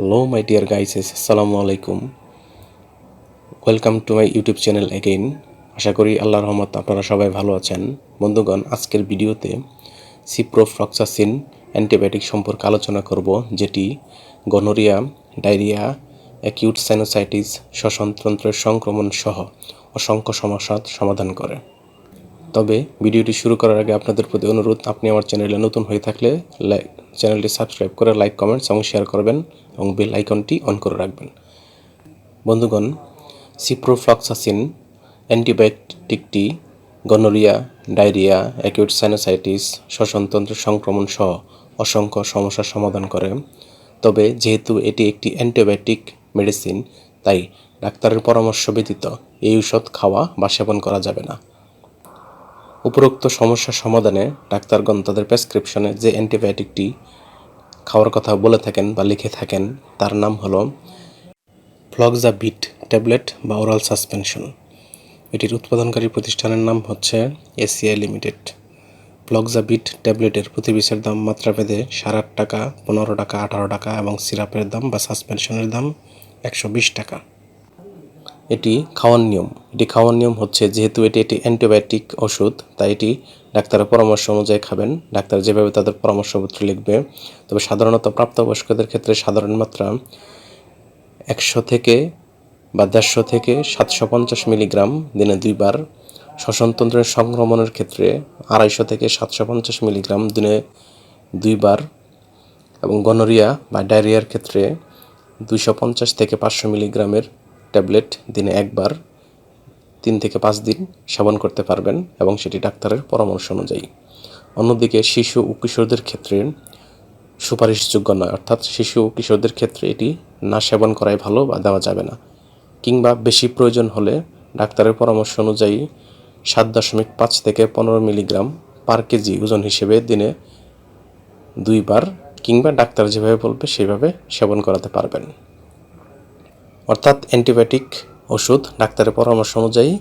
Hello, my dear guys, আসসালামু আলাইকুম welcome to my YouTube channel again আশা করি আল্লাহর রহমত আপনারা সবাই ভালো আছেন। বন্ধুগণ আজকের ভিডিওতে সিপ্রোফ্লক্সাসিন অ্যান্টিবায়োটিক সম্পর্কে আলোচনা করব যেটি গনোরিয়া ডায়রিয়া অ্যাকিউট সাইনোসাইটিস শ্বসনতন্ত্রের সংক্রমণ সহ অসংখ্য সমস্যার সমাধান করে। তবে ভিডিওটি শুরু করার আগে আপনাদের প্রতি অনুরোধ আপনি আমার চ্যানেলে নতুন হয়ে থাকলে চ্যানেলটি সাবস্ক্রাইব করে লাইক, কমেন্টস এবং শেয়ার করবেন এবং বেল আইকনটি অন করে রাখবেন। বন্ধুগণ সিপ্রোফ্লক্সাসিন অ্যান্টিবায়োটিকটি গনোরিয়া ডায়রিয়া অ্যাকিউট সাইনোসাইটিস শ্বসনতন্ত্রের সংক্রমণ সহ অসংখ্য সমস্যার সমাধান করে। তবে যেহেতু এটি একটি অ্যান্টিবায়োটিক মেডিসিন তাই ডাক্তারের পরামর্শ ব্যতীত এই ঔষধ খাওয়া বা সেবন করা যাবে না। উপরোক্ত সমস্যা সমাধানে ডাক্তারগণ তাদের প্রেসক্রিপশনে যে অ্যান্টিবায়োটিকটি খাওয়ার কথা বলে থাকেন বা লিখে থাকেন, তার নাম হলো ফ্লক্সাবিট ট্যাবলেট বা ওরাল সাসপেনশন। এটির উৎপাদনকারী প্রতিষ্ঠানের নাম হচ্ছে এসিআই লিমিটেড। ফ্লক্সাবিট ট্যাবলেটের প্রতি পিসের দাম মাত্রাভেদে সাড়ে আট টাকা, পনেরো টাকা, আঠারো টাকা এবং সিরাপের দাম বা সাসপেনশনের দাম একশো বিশ টাকা। এটি খাওয়ার নিয়ম। এটি খাওয়ার নিয়ম হচ্ছে, যেহেতু এটি একটি অ্যান্টিবায়োটিক ওষুধ, তাই এটি ডাক্তারের পরামর্শ অনুযায়ী খাবেন। ডাক্তার যেভাবে তাদের পরামর্শপত্র লিখবে, তবে সাধারণত প্রাপ্তবয়স্কদের ক্ষেত্রে সাধারণ মাত্রা একশো থেকে বা দেড়শো থেকে সাতশো পঞ্চাশ মিলিগ্রাম দিনে দুইবার। শ্বসনতন্ত্রের সংক্রমণের ক্ষেত্রে আড়াইশো থেকে সাতশো পঞ্চাশ মিলিগ্রাম দিনে দুইবার। এবং গনোরিয়া বা ডায়রিয়ার ক্ষেত্রে দুইশো পঞ্চাশ থেকে পাঁচশো মিলিগ্রামের ট্যাবলেট দিনে একবার, তিন থেকে পাঁচ দিন সেবন করতে পারবেন এবং সেটি ডাক্তারের পরামর্শ অনুযায়ী। অন্যদিকে শিশু ও কিশোরদের ক্ষেত্রে সুপারিশযোগ্য নয়, অর্থাৎ শিশু ও কিশোরদের ক্ষেত্রে এটি না সেবন করাই ভালো বা দেওয়া যাবে না। কিংবা বেশি প্রয়োজন হলে ডাক্তারের পরামর্শ অনুযায়ী সাত দশমিক পাঁচ থেকে পনেরো মিলিগ্রাম পার কেজি ওজন হিসেবে দিনে দুইবার কিংবা ডাক্তার যেভাবে বলবে সেভাবে সেবন করাতে পারবেন। অর্থাৎ অ্যান্টিবায়োটিক ওষুধ ডাক্তারের পরামর্শ অনুযায়ী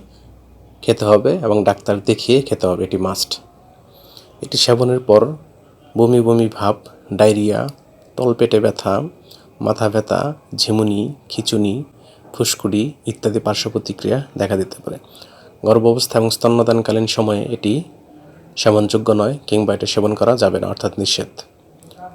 খেতে হবে এবং ডাক্তার দেখিয়ে খেতে হবে, এটি মাস্ট এটি সেবনের পর বমি বমি ভাব, ডায়রিয়া, তলপেটে ব্যথা, মাথা ব্যথা, ঝিমুনি, খিচুনি, ফুসকুড়ি ইত্যাদি পার্শ্ব প্রতিক্রিয়া দেখা দিতে পারে। গর্ভাবস্থা এবং স্তন্যদানকালীন সময়ে এটি সেবনযোগ্য নয় কিংবা এটি সেবন করা যাবে না, অর্থাৎ নিষেধ।